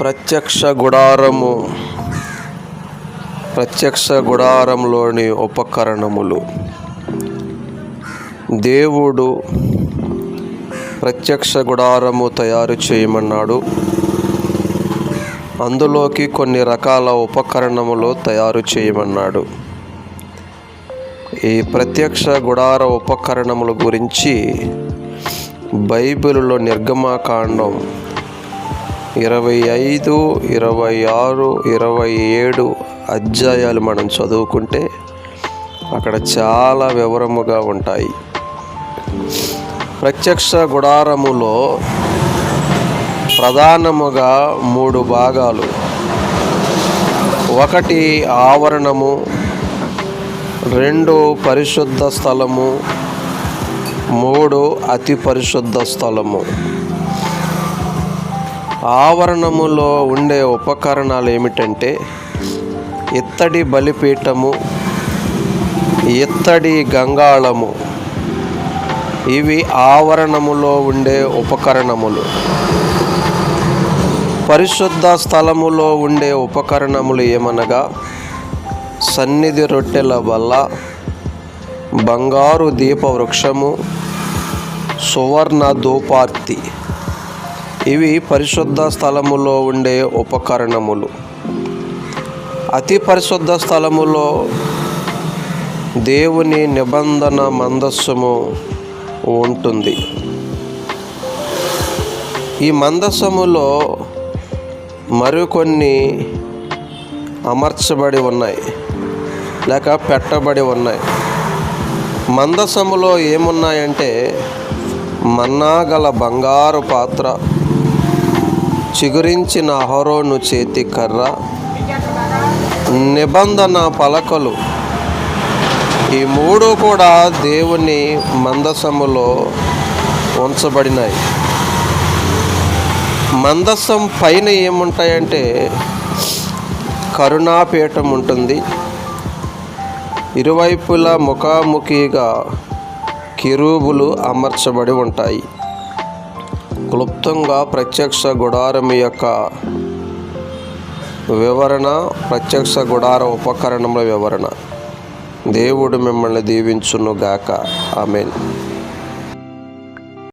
ప్రత్యక్ష గుడారము. ప్రత్యక్ష గుడారంలోని ఉపకరణములు. దేవుడు ప్రత్యక్ష గుడారము తయారు చేయమన్నాడు. అందులోకి కొన్ని రకాల ఉపకరణములు తయారు చేయమన్నాడు. ఈ ప్రత్యక్ష గుడార ఉపకరణముల గురించి బైబిల్లో నిర్గమాకాండం ఇరవై ఐదు ఇరవై ఆరు ఇరవై ఏడు అధ్యాయాలు మనం చదువుకుంటే అక్కడ చాలా వివరముగా ఉంటాయి. ప్రత్యక్ష గుడారములో ప్రధానముగా మూడు భాగాలు. ఒకటి ఆవరణము రెండు పరిశుద్ధ స్థలము మూడు అతి పరిశుద్ధ స్థలము. ఆవరణములో ఉండే ఉపకరణాలు ఏమిటంటే ఇత్తడి బలిపీఠము ఇత్తడి గంగాళము. ఇవి ఆవరణములో ఉండే ఉపకరణములు. పరిశుద్ధ స్థలములో ఉండే ఉపకరణములు ఏమనగా సన్నిధి రొట్టెల వల్ల బంగారు దీపవృక్షము సువర్ణ ధూపార్తి. ఇవి పరిశుద్ధ స్థలములో ఉండే ఉపకరణములు. అతి పరిశుద్ధ స్థలములో దేవుని నిబంధన మందస్సము ఉంటుంది. ఈ మందస్సములో మరికొన్ని అమర్చబడి ఉన్నాయి. లేక పెట్టబడి ఉన్నాయి. మందసములో ఏమున్నాయంటే మన్నాగల బంగారు పాత్ర చిగురించిన అహరోను చేతి కర్ర నిబంధన పలకలు. ఈ మూడు కూడా దేవుని మందసములో ఉంచబడినాయి. మందసం పైన ఏముంటాయంటే కరుణాపీఠం ఉంటుంది. ఇరువైపులా ముఖాముఖిగా కిరూబులు అమర్చబడి ఉంటాయి. క్లుప్తంగా ప్రత్యక్ష గుడారం యొక్క వివరణ ప్రత్యక్ష గుడార ఉపకరణముల వివరణ. దేవుడు మిమ్మల్ని దీవించును గాక ఆమెన్.